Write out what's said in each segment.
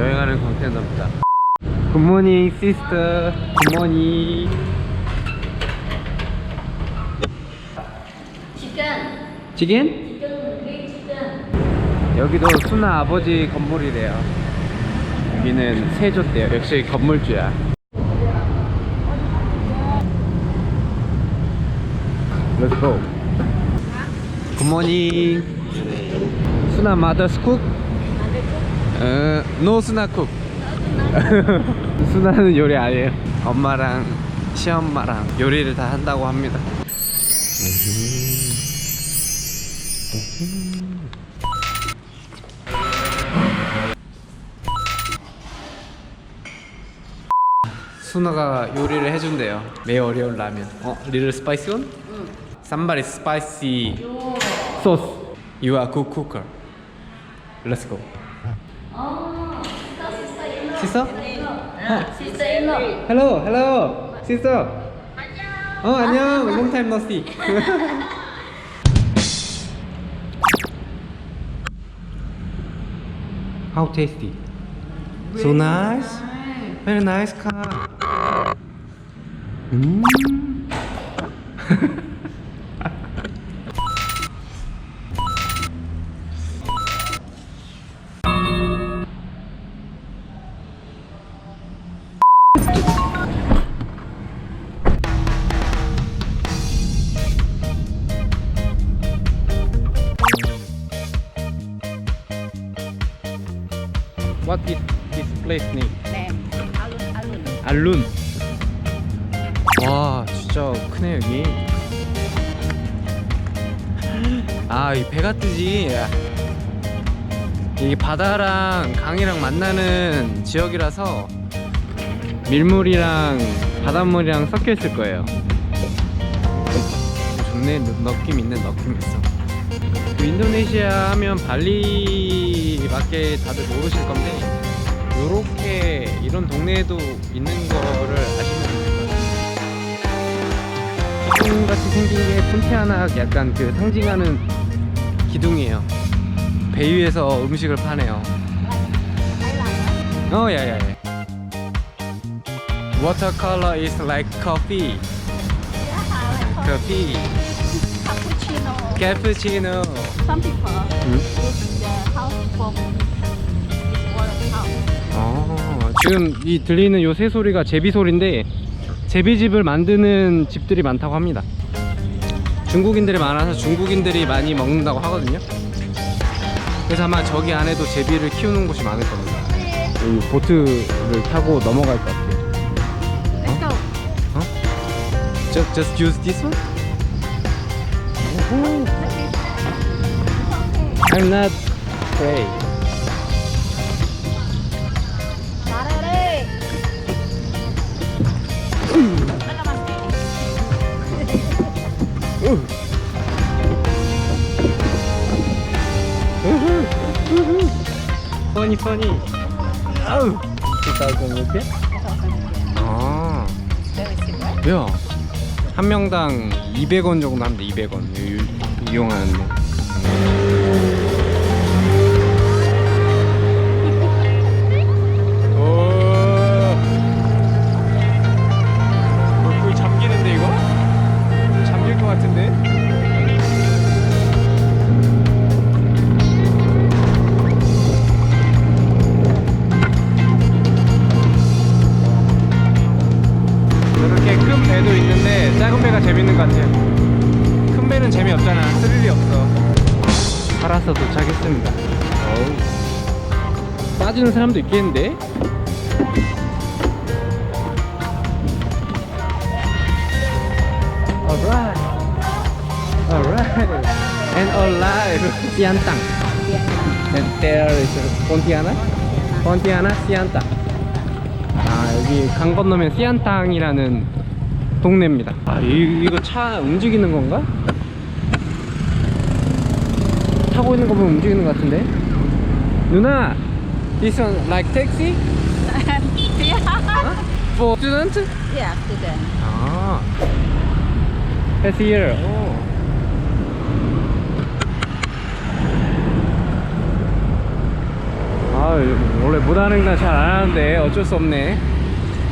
여행하는 컨테너입니다. 굿모닝 시스터. 굿모닝. 치킨? 치킨 여기도 수나 아버지 건물이래요. 여기는 세조대요. 역시 건물주야. Let's go. 굿모닝. 수나 마더스 쿡? 어, 노 수나 쿡. 수나는 요리 아니에요. 엄마랑 시엄마랑 요리를 다 한다고 합니다. 수나가 요리를 해준대요. 매우 어려운 라면. 어, 리를 스파이시 원? 응. Somebody spicy sauce. You are good cooker. Let's go. 어 시스터 시스터 일로 Hello, hello, sister. 안녕. 어, 안녕. Long time no see. How tasty? So nice. Very nice car. 음. Place name? 네 알룬 알룬 알룬. 와, 진짜 크네 여기. 아, 이 배가 뜨지. 이 바다랑 강이랑 만나는 지역이라서 밀물이랑 바닷물이랑 섞여 있을 거예요. 좋네, 느낌 있는 느낌 있어. 그 인도네시아 하면 발리밖에 다들 모르실 건데 요렇게 이런 동네에도 있는 거를 아시면 될것 같아요. 기둥 같이 생긴 게 폰티아나 약간 그 상징하는 기둥이에요. 배 위에서 음식을 파네요. 어, 야야야. Watercolor is like coffee. Coffee. 카푸치노 Cappuccino. Some people 음? use the house for 아, 지금 이 들리는 요 새 소리가 제비 소리인데 제비집을 만드는 집들이 많다고 합니다. 중국인들이 많아서 중국인들이 많이 먹는다고 하거든요. 그래서 아마 저기 안에도 제비를 키우는 곳이 많을 겁니다. 이 보트를 타고 넘어갈 것 같아요. Let's go 어? Just, just use this one? I'm not afraid. 퍼니 퍼니 아우 2000 rupiah? 아 왜요? 한 명당 200원 정도 합니다 200원 이- 이용하는데 작은 배가 재밌는 것 같아요. 큰 배는 재미없잖아. 스릴이 없어. 살아서 도착했습니다. 어우. 빠지는 사람도 있겠는데? Alright. Alright. And alive. Siantang. And there is Pontiana. Pontiana Siantang. 아 여기 강 건너면 시안탕이라는 동네입니다. 아 이, 이거 차 움직이는 건가? 타고 있는 거 보면 움직이는 것 같은데. 누나, this one like taxi for student? Yeah, student 아, pass here. 오. 아아 원래 무단 횡단 잘안 하는데 어쩔 수 없네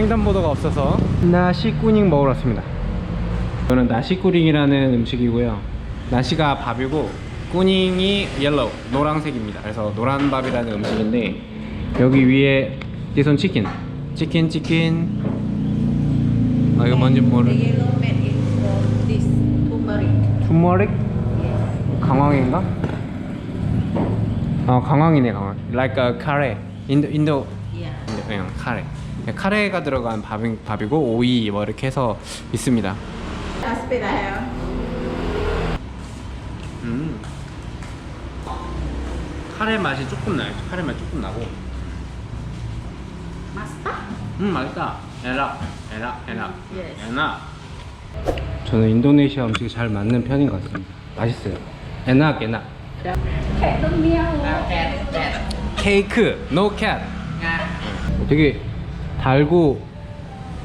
횡단보도가 없어서 나시꾸닝 먹으러 왔습니다. 이거는 나시꾸링이라는 음식이고요. 나시가 밥이고 꾸닝이 옐로우 노란색입니다. 그래서 노란밥이라는 음식인데 여기 위에 디손 치킨 치킨 치킨. 아 이거 뭔지 모르. 투머릭? 강황인가? 어 강황이네 강황. Like a 카레 인도 인도. 인도 그냥 카레 카레가 들어간 밥, 밥이고 오이 뭐 이렇게 해서 있습니다. have. 음. 카레 맛이 조금 나요. 카레 맛 조금 나고. Mustard? 음 맛있다. 에락 에락 Yes. 에낙 저는 인도네시아 음식이 잘 맞는 편인 것 같습니다. 맛있어요. 에낙 Cat don't meow. 케이크 노 캣 되게 달고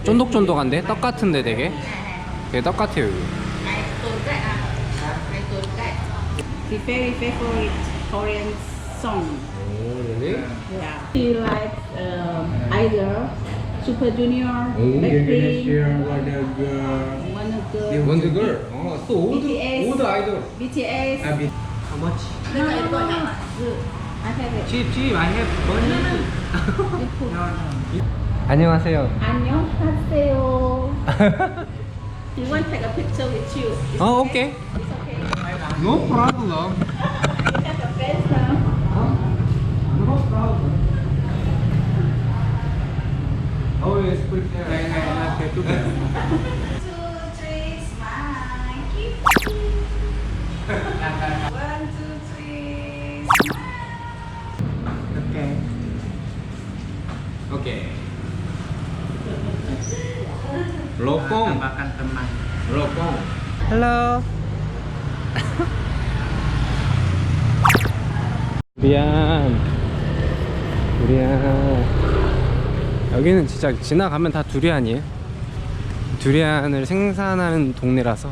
쫀득쫀득한데 떡 같은데 되게 되게 떡 같아요 ah. That. The very favorite Korean song. Yeah. He likes um, either Super Junior, Blackpink, Wonder Girl, 원더 걸 어, 또 오드 BTS. 오드 아이돌 BTS. 아 미. How much? No, no, no, no. I have it. cheap cheap I have No, no, no. 안녕하세요 안녕하세요. You want to take a picture with you? It's 어 오케이 It's okay. No problem You have a face now. No problem Always prepare I have to Two, three, smile. Keep. Lokong. Makan teman. Lokong. Halo. 미안. 두리안. 여기는 진짜 지나가면 다 두리안이에요. 두리안을 생산하는 동네라서.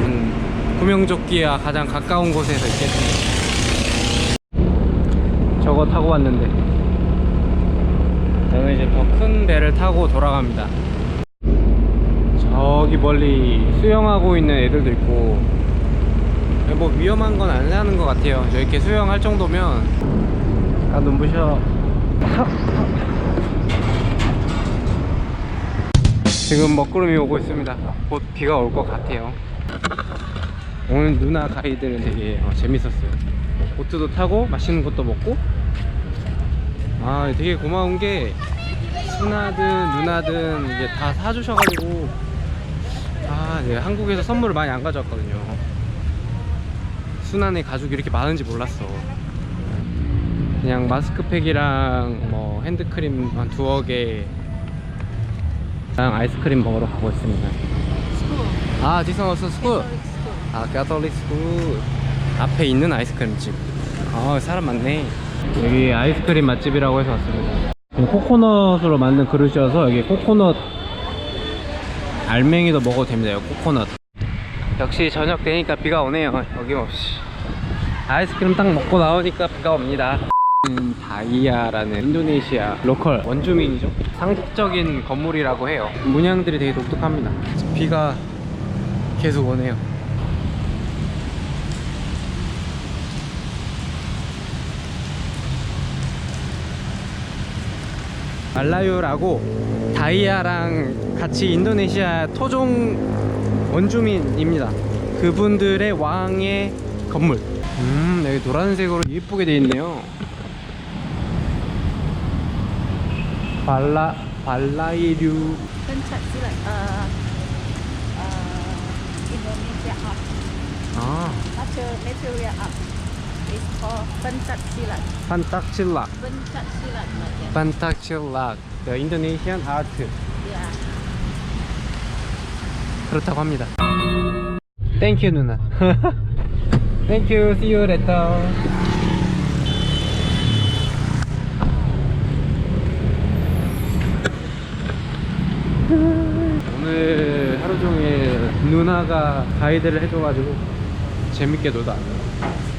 음, 구명조끼와 가장 가까운 곳에서 있겠습니다. 저거 타고 왔는데 이제 더 큰 배를 타고 돌아갑니다. 저기 멀리 수영하고 있는 애들도 있고 뭐 위험한 건 안 하는 것 같아요. 저 이렇게 수영할 정도면 아 눈부셔. 지금 먹구름이 오고 있습니다. 곧 비가 올 것 같아요. 오늘 누나 가이드는 되게 어, 재밌었어요. 보트도 타고 맛있는 것도 먹고 아 되게 고마운 게 누나든 누나든 이제 다 사주셔가지고 아 네, 한국에서 선물을 많이 안 가져왔거든요. 순환의 가족이 이렇게 많은지 몰랐어. 그냥 마스크팩이랑 뭐 핸드크림 한 두어 개랑 아이스크림 먹으러 가고 있습니다. 아, 스쿨. Catholic school. 아, 가톨릭 스쿨. 앞에 있는 아이스크림 집. 아, 사람 많네. 여기 아이스크림 맛집이라고 해서 왔습니다. 코코넛으로 만든 그릇이어서 여기 코코넛 알맹이도 먹어도 됩니다. 코코넛. 역시 저녁 되니까 비가 오네요. 어김없이. 아이스크림 딱 먹고 나오니까 비가 옵니다. 음, 다이아라는 인도네시아 로컬 원주민이죠. 상식적인 건물이라고 해요. 문양들이 되게 독특합니다. 비가 계속 오네요. 말라유라고 다이아랑 같이 인도네시아 토종 원주민입니다. 그분들의 왕의 건물. 음, 여기 노란색으로 예쁘게 되어 있네요. 발라 발라이류 Indonesia art. 아 Natural material art. It's called pencak silat. 판딱칠락 Pencak silat. Yeah. 판딱칠락 The Indonesian Art yeah. 그렇다고 합니다. 땡큐 누나. 땡큐 see you later. 오늘 하루 종일 누나가 가이드를 해줘가지고 재밌게 놀다 왔네